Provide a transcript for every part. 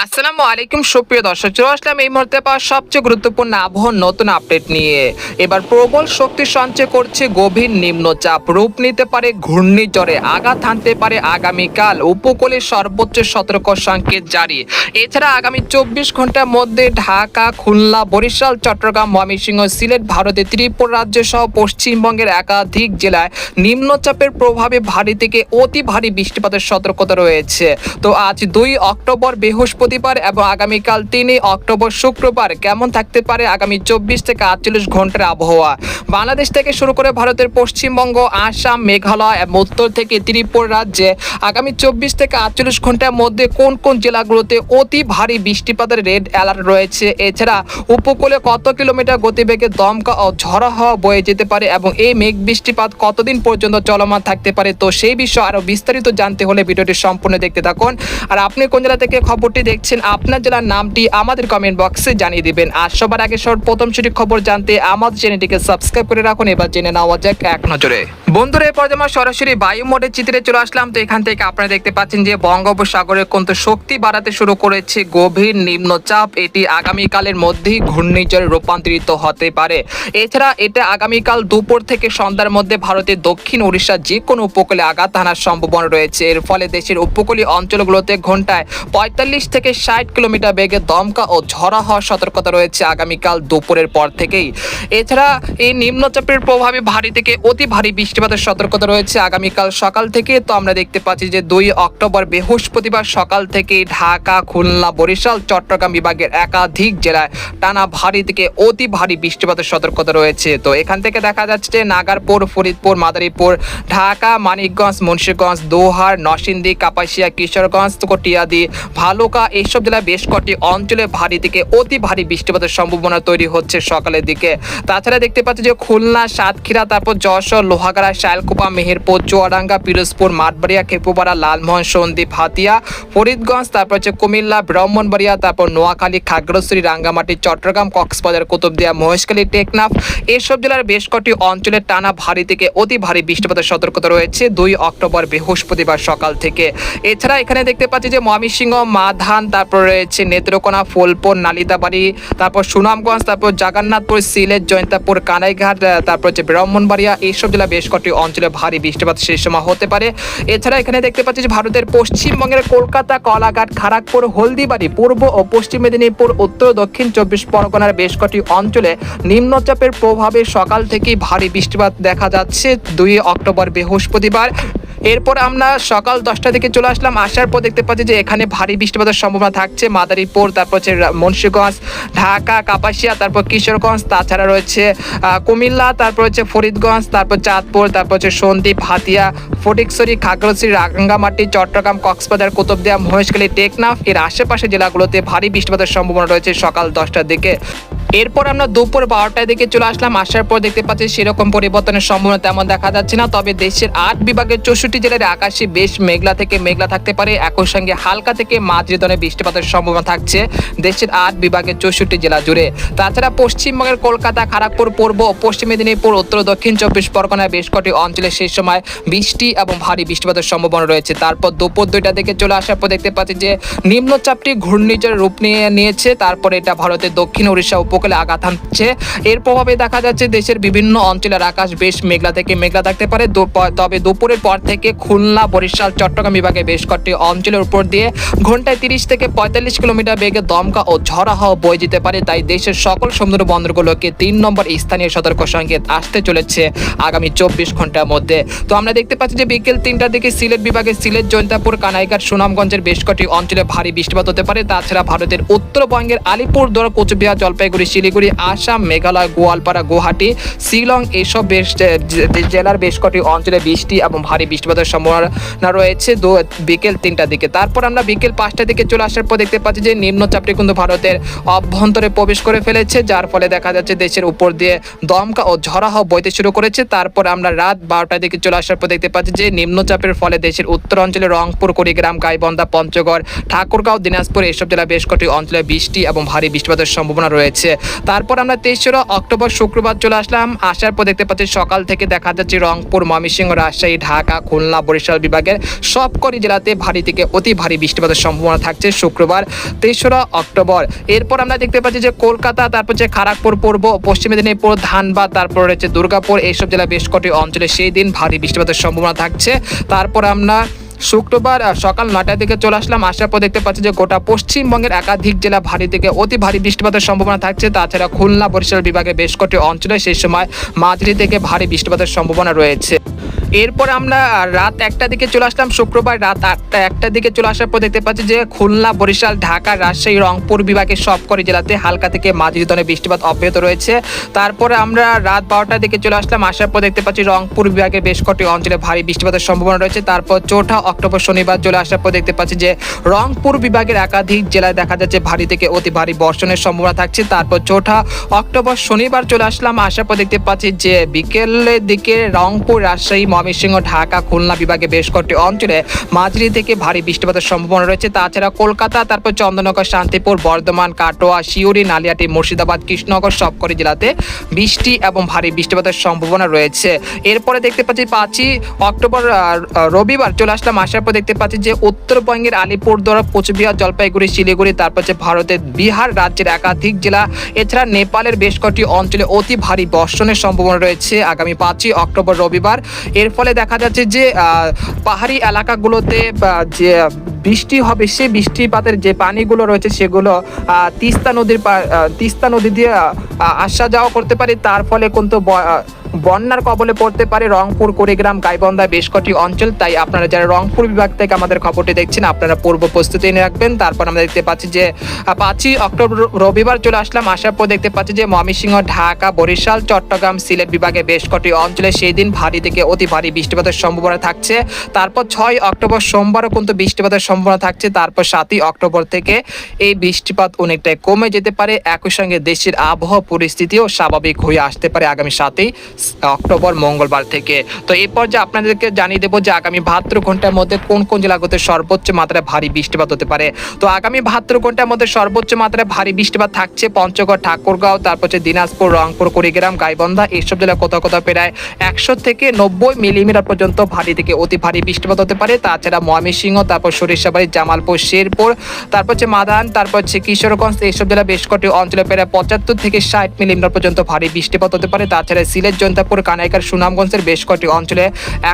আসসালামু আলাইকুম, সুপ্রিয় দর্শক, চলে আসলাম এই মুহূর্তে পাওয়া সবচেয়ে গুরুত্বপূর্ণ আবহাওয়ার নতুন আপডেট নিয়ে। এবার প্রবল শক্তি সঞ্চয় করছে, গভীর নিম্নচাপ রূপ নিতে পারে, ঘূর্ণিঝড়ে আঘাত হানতে পারে আগামীকাল। উপকূলে সর্বোচ্চ সতর্ক সংকেত জারি। এছাড়া আগামী চব্বিশ ঘণ্টার মধ্যে ঢাকা, খুলনা, বরিশাল, চট্টগ্রাম, ময়মনসিংহ, সিলেট ভারতের ত্রিপুরা রাজ্য সহ পশ্চিমবঙ্গের একাধিক জেলায় নিম্নচাপের প্রভাবে ভারী থেকে অতি ভারী বৃষ্টিপাতের সতর্কতা রয়েছে। তো আজ দুই অক্টোবর বৃহস্পতিবার এবং আগামীকাল তিনই অক্টোবর শুক্রবার কেমন থাকতে পারে আগামী চব্বিশ থেকে আটচল্লিশ ঘণ্টার আবহাওয়া? বাংলাদেশ থেকে শুরু করে ভারতের পশ্চিমবঙ্গ, আসাম, মেঘালয় এবং উত্তর থেকে ত্রিপুরা রাজ্যে আগামী চব্বিশ থেকে আটচল্লিশ ঘণ্টার মধ্যে কোন কোন জেলাগুলোতে অতি ভারী বৃষ্টিপাতের রেড অ্যালার্ট রয়েছে? এছাড়া উপকূলে কত কিলোমিটার গতিবেগে দমকা ও ঝড়া হওয়া বয়ে যেতে পারে এবং এই মেঘ বৃষ্টিপাত কতদিন পর্যন্ত চলমান থাকতে পারে? তো সেই বিষয়ে আরও বিস্তারিত জানতে হলে ভিডিওটি সম্পূর্ণ দেখতে থাকুন। আর আপনি কোন জেলা থেকে খবরটি দেখছেন আপনার জেলার নামটি আমাদের কমেন্ট বক্সে জানিয়ে দিবেন। আর সবার আগে সব প্রথম সঠিক খবর জানতে আমাদের চ্যানেলটিকে সাবস্ক্রাইব করে রাখুন। এবার জেনে নেওয়া যাক এক নজরে। বন্ধুরা এই পর্যায়ে আমরা সরাসরি বায়ু মোডের চিত্রে চলে আসলাম, তো এখান থেকে আপনারা দেখতে পাচ্ছেন যে বঙ্গোপসাগরে কিন্তু শক্তি বাড়াতে শুরু করেছে, গভীর নিম্নচাপ, এটি আগামীকালের মধ্যেই ঘূর্ণিঝড়ে রূপান্তরিত হতে পারে। এছাড়া এটা আগামীকাল দুপুর থেকে সন্ধ্যার মধ্যে ভারতের দক্ষিণ উড়িষ্যার যে কোনো উপকূলে আঘাত হানার সম্ভাবনা রয়েছে। এর ফলে দেশের উপকূলীয় অঞ্চলগুলোতে ঘন্টায় পঁয়তাল্লিশ থেকে ষাট কিলোমিটার বেগে দমকা ও ঝরা হওয়ার সতর্কতা রয়েছে আগামীকাল দুপুরের পর থেকেই। এছাড়া এই নিম্নচাপের প্রভাবে ভারী থেকে অতি ভারী বৃষ্টিপাতের সতর্কতা রয়েছে আগামীকাল সকাল থেকে। তো আমরা দেখতে পাচ্ছি যে দুই অক্টোবর বৃহস্পতিবার সকাল থেকে ঢাকা, খুলনা, বরিশাল, চট্টগ্রাম বিভাগের একাধিক জেলায় টানা ভারী থেকে অতি ভারী বৃষ্টিপাতের সতর্কতা রয়েছে। তো এখান থেকে দেখা যাচ্ছে যে নাগারপুর, ফরিদপুর, মাদারীপুর, ঢাকা, মানিকগঞ্জ, মুন্সিগঞ্জ, দোহার, নরসিংদী, কাপাসিয়া, কিশোরগঞ্জ, কটিয়াদি, ভালুকা এইসব জেলায় বেশ কটি অঞ্চলে ভারী থেকে অতি ভারী বৃষ্টিপাতের সম্ভাবনা তৈরি হচ্ছে সকালের দিকে। তাছাড়া দেখতে পাচ্ছি যে খুলনা, সাতক্ষীরা, তারপর যশোর, লোহাগাড়া শায়লকুপা মেহেরপুর, চুয়াডাঙ্গা, পিরোজপুর, মাঠবাড়িয়া, খেপুপাড়া, লালমোহন, সন্দ্বীপ, হাতিয়া, ফরিদগঞ্জ, তারপর হচ্ছে কুমিল্লা, ব্রাহ্মণবাড়িয়া, তারপর নোয়াখালী, খাগড়াছড়ি, রাঙ্গামাটি, চট্টগ্রাম, কক্সবাজার, কুতুবদিয়া, মহেশখালী, টেকনাফ এসব জেলার বেশ কটি অঞ্চলে টানা ভারী থেকে অতি ভারী বৃষ্টিপাতের সতর্কতা রয়েছে দুই অক্টোবর বৃহস্পতিবার সকাল থেকে। এছাড়া এখানে দেখতে পাচ্ছি যে ময়মনসিংহ, মাধান, তারপর রয়েছে নেত্রকোনা, ফুলপুর, নালিতাবাড়ি, তারপর সুনামগঞ্জ, তারপর জাগান্নাথপুর, সিলেট, জয়ন্তাপুর, কানাইঘাট, তারপর হচ্ছে ব্রাহ্মণবাড়িয়া, এইসব জেলা বেশ কটি অঞ্চলে ভারী বৃষ্টিপাত সেই সময় হতে পারে। এছাড়া এখানে দেখতে পাচ্ছি যে ভারতের পশ্চিমবঙ্গের কলকাতা, কলাঘাট খড়গপুর হলদিবাড়ি, পূর্ব ও পশ্চিম মেদিনীপুর, উত্তর দক্ষিণ চব্বিশ পরগনার বেশ কটি অঞ্চলে নিম্নচাপের প্রভাবে সকাল থেকেই ভারী বৃষ্টিপাত দেখা যাচ্ছে। দুই অক্টোবর বৃহস্পতিবার এরপর আমরা সকাল দশটা থেকে চলে আসলাম। আসার পর দেখতে পাচ্ছি যে এখানে ভারী বৃষ্টিপাতের সম্ভাবনা থাকছে। মাদারীপুর, তারপর হচ্ছে মুন্সিগঞ্জ, ঢাকা, কাপাসিয়া, তারপর কিশোরগঞ্জ, তাছাড়া রয়েছে কুমিল্লা, তারপর হচ্ছে ফরিদগঞ্জ, তারপর চাঁদপুর, তারপর হচ্ছে সন্দ্বীপ, হাতিয়া, ফটিকছড়ি, খাগড়াছড়ি, রাঙ্গামাটি, চট্টগ্রাম, কক্সবাজার, কুতুবদিয়া, মহেশখালী, টেকনাফ। এর আশেপাশে জেলাগুলোতে ভারী বৃষ্টিপাতের সম্ভাবনা রয়েছে সকাল দশটার দিকে। এরপর আমরা দুপুর বারোটার দিকে চলে আসলাম। আসার পর দেখতে পাচ্ছি সেরকম পরিবর্তনের সম্ভাবনা তেমন দেখা যাচ্ছে না। তবে দেশের আট বিভাগের চৌষট্টি জেলার আকাশে বেশ মেঘলা থেকে মেঘলা থাকতে পারে। একই সঙ্গে হালকা থেকে মাঝারি ধরনের বৃষ্টিপাতের সম্ভাবনা থাকছে দেশের আট বিভাগের চৌষট্টি জেলা জুড়ে। তাছাড়া পশ্চিমবঙ্গের কলকাতা খড়গপুর পূর্ব পশ্চিম মেদিনীপুর, উত্তর দক্ষিণ চব্বিশ পরগনায় বেশ কটি অঞ্চলে সেই সময় বৃষ্টি এবং ভারী বৃষ্টিপাতের সম্ভাবনা রয়েছে। তারপর দুপুর দুইটা দিকে চলে আসার পর দেখতে পাচ্ছি যে নিম্নচাপটি ঘূর্ণিঝড় রূপ নিয়ে নিয়েছে। তারপরে এটা ভারতের দক্ষিণ উড়িষ্যা উপকূলে আঘাত হানছে। এর প্রভাবে দেখা যাচ্ছে দেশের বিভিন্ন অঞ্চলের আকাশ বেশ মেঘলা থেকে মেঘলা থাকতে পারে। তবে দুপুরের পর থেকে খুলনা, বরিশাল, চট্টগ্রাম বিভাগে বেশ কয়েকটি অঞ্চলের উপর দিয়ে ঘন্টায় তিরিশ থেকে পঁয়তাল্লিশ কিলোমিটার বেগে দমকা ও ঝড়া হাওয়া বয়ে যেতে পারে। তাই দেশের সকল সমুদ্র বন্দরগুলোকে তিন নম্বর স্থানীয় সতর্ক সংকেত আসতে চলেছে আগামী চব্বিশ ঘণ্টার মধ্যে। তো আমরা দেখতে পাচ্ছি যে বিকেল তিনটার দিকে সিলেট বিভাগে সিলেট, জৈন্তাপুর, কানাইঘাট, সুনামগঞ্জের বেশ কটি অঞ্চলে ভারী বৃষ্টিপাত হতে পারে। তাছাড়া ভারতের উত্তরবঙ্গের আলিপুরদুয়ার, কোচবিহার, জলপাইগুড়ি, শিলিগুড়ি, আসাম, মেঘালয়, গোয়ালপাড়া, গুয়াহাটি, শিলং এইসব বেশ জেলার বেশ কটি অঞ্চলে বৃষ্টি এবং ভারী বৃষ্টিপাতের সম্ভাবনা রয়েছে। দু- বিকেল তিনটার দিকে। তারপর আমরা বিকেল পাঁচটার দিকে চলে আসার পর দেখতে পাচ্ছি যে নিম্নচাপটি কিন্তু ভারতের অভ্যন্তরে প্রবেশ করে ফেলেছে, যার ফলে দেখা যাচ্ছে দেশের উপর দিয়ে দমকা ও ঝরা হাওয়া বইতে শুরু করেছে। তারপর আমরা রাত বারোটার দিকে চলে আসার পর দেখতে পাচ্ছি যে নিম্নচাপের ফলে দেশের উত্তর অঞ্চলে রংপুর, কুড়িগ্রাম, গাইবন্ধা, পঞ্চগড়, ঠাকুরগাঁও, দিনাজপুর এইসব জেলা বেশ কটি অঞ্চলে বৃষ্টি এবং ভারী বৃষ্টিপাতের সম্ভাবনা রয়েছে। তারপর আমরা তেইশরা অক্টোবর শুক্রবার চলে আসলাম। আসার পর দেখতে পাচ্ছি সকাল থেকে দেখা যাচ্ছে রংপুর, ময়মনসিংহ, রাজশাহী, ঢাকা, খুলনা খুলনা, বরিশাল বিভাগের সবকটি জেলাতে ভারী থেকে অতি ভারী বৃষ্টিপাতের সম্ভাবনা থাকছে শুক্রবার, তেসরা অক্টোবর। এরপর আমরা দেখতে পাচ্ছি যে কলকাতা, তারপর হচ্ছে খড়গপুর পূর্ব, পশ্চিম মেদিনীপুর, ধানবাদ, তারপর রয়েছে দুর্গাপুর, এইসব জেলা বেশ কটি অঞ্চলে সেই দিন ভারী বৃষ্টিপাতের সম্ভাবনা থাকছে। তারপর আমরা শুক্রবার সকাল নটার দিকে চলে আসলাম, আসার পর দেখতে পাচ্ছি যে গোটা পশ্চিমবঙ্গের একাধিক জেলা ভারী থেকে অতি ভারী বৃষ্টিপাতের সম্ভাবনা থাকছে। তাছাড়া খুলনা, বরিশাল বিভাগে বেশ কটি অঞ্চলে সেই সময় মাঝারি থেকে ভারী বৃষ্টিপাতের সম্ভাবনা রয়েছে। এরপর আমরা রাত একটা দিকে চলে আসলাম, শুক্রবার রাত আটটা একটা দিকে চলে আসার পর দেখতে পাচ্ছি যে খুলনা, বরিশাল, ঢাকা, রাজশাহী, রংপুর বিভাগের সবকটি জেলাতে হালকা থেকে মাঝারি ধরনের বৃষ্টিপাত অব্যাহত রয়েছে। তারপরে আমরা রাত বারোটার দিকে চলে আসলাম, আসার পর দেখতে পাচ্ছি রংপুর বিভাগের বেশ কটি অঞ্চলে ভারী বৃষ্টিপাতের সম্ভাবনা রয়েছে। তারপর চৌঠা অক্টোবর শনিবার চলে আসার পর দেখতে পাচ্ছি যে রংপুর বিভাগের একাধিক জেলায় দেখা যাচ্ছে ভারী থেকে অতি ভারী বর্ষণের সম্ভাবনা থাকছে। তারপর চৌঠা অক্টোবর শনিবার চলে আসলাম, আসার পর দেখতে পাচ্ছি যে বিকেলের দিকে রংপুর, রাজশাহী ময়মনসিংহ, ঢাকা, খুলনা বিভাগে বেশ কয়েকটি অঞ্চলে মাঝারি থেকে ভারী বৃষ্টিপাতের সম্ভাবনা রয়েছে। তাছাড়া কলকাতা, তারপর চন্দননগর, শান্তিপুর, বর্ধমান, কাটোয়া শিউরি নালিয়াটি, মুর্শিদাবাদ, কৃষ্ণনগর সবকটি জেলাতে বৃষ্টি এবং ভারী বৃষ্টিপাতের সম্ভাবনা রয়েছে। এরপরে দেখতে পাচ্ছি পাঁচই অক্টোবর রবিবার চলে আসলাম। আসার পর দেখতে পাচ্ছি যে উত্তরবঙ্গের আলিপুরদুয়ার, কোচবিহার, জলপাইগুড়ি, শিলিগুড়ি, তারপর হচ্ছে ভারতের বিহার রাজ্যের একাধিক জেলা। এছাড়া নেপালের বেশ কয়েকটি অঞ্চলে অতি ভারী বর্ষণের সম্ভাবনা রয়েছে। আগামী পাঁচই অক্টোবর, রবিবার এর ফলে দেখা যাচ্ছে যে পাহাড়ি এলাকাগুলোতে যে বৃষ্টি হবে সে বৃষ্টিপাতের যে পানিগুলো রয়েছে, সেগুলো তিস্তা নদীর তিস্তা নদী দিয়ে আসা যাওয়া করতে পারে। তার ফলে কিন্তু বন্যার কবলে পড়তে পারে রংপুর, কুড়িগ্রাম, গাইবন্ধা বেশ কটি অঞ্চল। তাই আপনারা যারা রংপুর বিভাগ থেকে আমাদের খবরটি দেখছেন, আপনারা পূর্ব প্রস্তুতি নিয়ে রাখবেন। তারপর আমরা দেখতে পাচ্ছি যে পাঁচই অক্টোবর রবিবার চলে আসলাম। আসার পর দেখতে পাচ্ছি যে, ময়মনসিংহ, ঢাকা, বরিশাল, চট্টগ্রাম, সিলেট বিভাগে বেশ কটি অঞ্চলে সেই দিন ভারী থেকে অতি ভারী বৃষ্টিপাতের সম্ভাবনা থাকছে। তারপর ছয় অক্টোবর সোমবারও কিন্তু বৃষ্টিপাতের সম্ভাবনা থাকছে। তারপর সাতই অক্টোবর থেকে এই বৃষ্টিপাত অনেকটাই কমে যেতে পারে। একই সঙ্গে দেশের আবহাওয়া পরিস্থিতিও স্বাভাবিক হয়ে আসতে পারে আগামী সাতই অক্টোবর, মঙ্গলবার থেকে। তো এই পর্যায়ে আপনাদেরকে জানিয়ে দেবো যে আগামী বাহাত্তর ঘণ্টার মধ্যে কোন কোন জেলাগুলোতে সর্বোচ্চ মাত্রায় ভারী বৃষ্টিপাত হতে পারে। তো আগামী বাহাত্তর ঘণ্টার মধ্যে সর্বোচ্চ মাত্রায় ভারী বৃষ্টিপাত থাকছে পঞ্চগড়, ঠাকুরগাঁও, তারপর হচ্ছে দিনাজপুর, রংপুর, কুড়িগ্রাম, গাইবন্ধা, এইসব জেলা কোথাও কোথাও প্রায় একশো থেকে নব্বই মিলিমিটার পর্যন্ত ভারী থেকে অতি ভারী বৃষ্টিপাত হতে পারে। তাছাড়া ময়মনসিংহ, তারপর সরিষাবাড়ি, জামালপুর, শেরপুর, তারপর হচ্ছে মাদান, তারপর হচ্ছে কিশোরগঞ্জ, এইসব জেলা বেশ কটি অঞ্চলে প্রায় পঁচাত্তর থেকে ষাট মিলিমিটার পর্যন্ত ভারী বৃষ্টিপাত হতে পারে। তাছাড়া সিলেট জৈন্তাপুর কানাইকার সুনামগঞ্জের বেশ কটি অঞ্চলে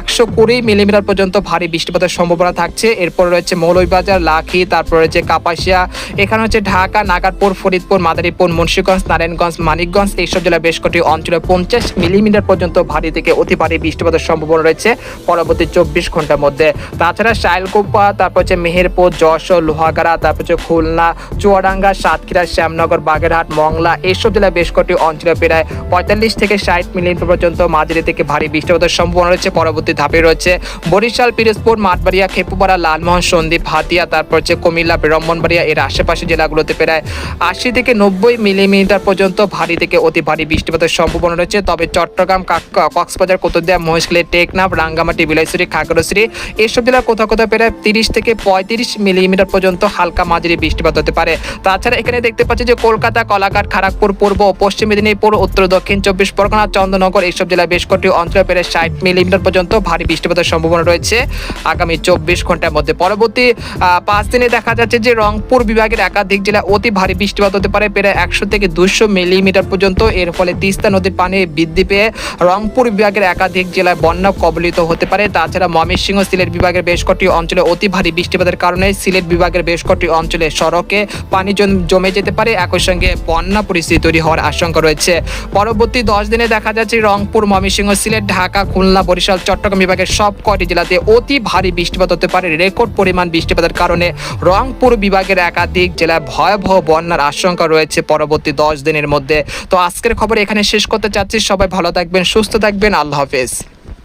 একশো কুড়ি মিলিমিটার পর্যন্ত ভারী বৃষ্টিপাতের সম্ভাবনা থাকছে। এরপর রয়েছে মৌলভীবাজার, লাখি, তারপর রয়েছে কাপাসিয়া, এখানে হচ্ছে ঢাকা, নাগারপুর, ফরিদপুর, মাদারীপুর, মুন্সীগঞ্জ, নারায়ণগঞ্জ, মানিকগঞ্জ, এইসব জেলা বেশ কটি অঞ্চলে পঞ্চাশ মিলিমিটার পর্যন্ত ভারী থেকে অতি ভারী বৃষ্টিপাতের সম্ভাবনা রয়েছে পরবর্তী চব্বিশ ঘণ্টার মধ্যে। তাছাড়া শাইলকোপা, তারপর হচ্ছে মেহেরপুর, যশোর, লোহাগাড়া, তারপর হচ্ছে খুলনা, চুয়াডাঙ্গা, সাতক্ষীরা, শ্যামনগর, বাগেরহাট, মংলা, এইসব জেলায় বেশ কটি অঞ্চলে প্রায় পঁয়তাল্লিশ থেকে ষাট মিলিমিটার পর্যন্ত মাঝারি থেকে ভারী বৃষ্টিপাতের সম্ভাবনা রয়েছে। পরবর্তী ধাপে রয়েছে বরিশাল, পিরোজপুর, মাঠবাড়িয়া, খেপুপাড়া, লালমোহন, সন্দ্বীপ, হাতিয়া, তারপর হচ্ছে কুমিল্লা, ব্রাহ্মণবাড়িয়া, এর আশেপাশে জেলাগুলোতে প্রায় আশি থেকে নব্বই মিলিমিটার পর্যন্ত ভারী থেকে অতি ভারী বৃষ্টিপাতের সম্ভাবনা রয়েছে। তবে চট্টগ্রাম, কাক- কক্সবাজার, কোতদিয়া, মহেশখালী, টেকনাফ, রাঙ্গামাটি, বিলাইছড়ি, খাগড়াছড়ি, এসব জেলার কোথাও কোথাও প্রায় তিরিশ থেকে পঁয়ত্রিশ মিলিমিটার পর্যন্ত হালকা মাঝারি বৃষ্টিপাত হতে পারে। তাছাড়া এখানে দেখতে পাচ্ছি যে কলকাতা, কলাঘাট খড়গপুর পূর্ব পশ্চিম মেদিনীপুর, উত্তর, দক্ষিণ চব্বিশ পরগনা, চন্দ্রনগর এইসব জেলায় বেশ কটি অঞ্চলে প্রায় ষাট মিলিমিটার পর্যন্ত ভারী বৃষ্টিপাতের সম্ভাবনা রয়েছে আগামী চব্বিশ ঘণ্টার মধ্যে। পরবর্তী পাঁচ দিনে দেখা যাচ্ছে যে রংপুর বিভাগের একাধিক জেলায় অতি ভারী বৃষ্টিপাত হতে পারে, প্রায় একশো থেকে দুশো মিলিমিটার পর্যন্ত। এর ফলে তিস্তা নদীর পানি বৃদ্ধি পেয়ে রংপুর বিভাগের একাধিক জেলায় বন্যা কবলিত হতে পারে। তাছাড়া ময়মনসিংহ সিলেট বিভাগের বেশ কটি অঞ্চলে অতি ভারী বৃষ্টিপাতের কারণে সিলেট বিভাগের বেশ কটি অঞ্চলে সড়কে পানি জম- যেতে পারে। একই সঙ্গে বন্যা পরিস্থিতি তৈরি হওয়ার আশঙ্কা রয়েছে। পরবর্তী দশ দিনে দেখা যাচ্ছে রংপুর, ময়মনসিংহ, সিলেট, ঢাকা, খুলনা, বরিশাল, চট্টগ্রাম বিভাগের সব কয়টি জেলাতে অতি ভারী বৃষ্টিপাত হতে পারে। রেকর্ড পরিমাণ বৃষ্টিপাতের কারণে রংপুর বিভাগের একাধিক জেলায় ভয়াবহ বন্যার আশঙ্কা রয়েছে পরবর্তী দশ দিনের মধ্যে। তো আজকের খবর এখানে শেষ করতে চাচ্ছি। সবাই ভালো থাকবেন, সুস্থ থাকবেন। আল্লাহ হাফেজ।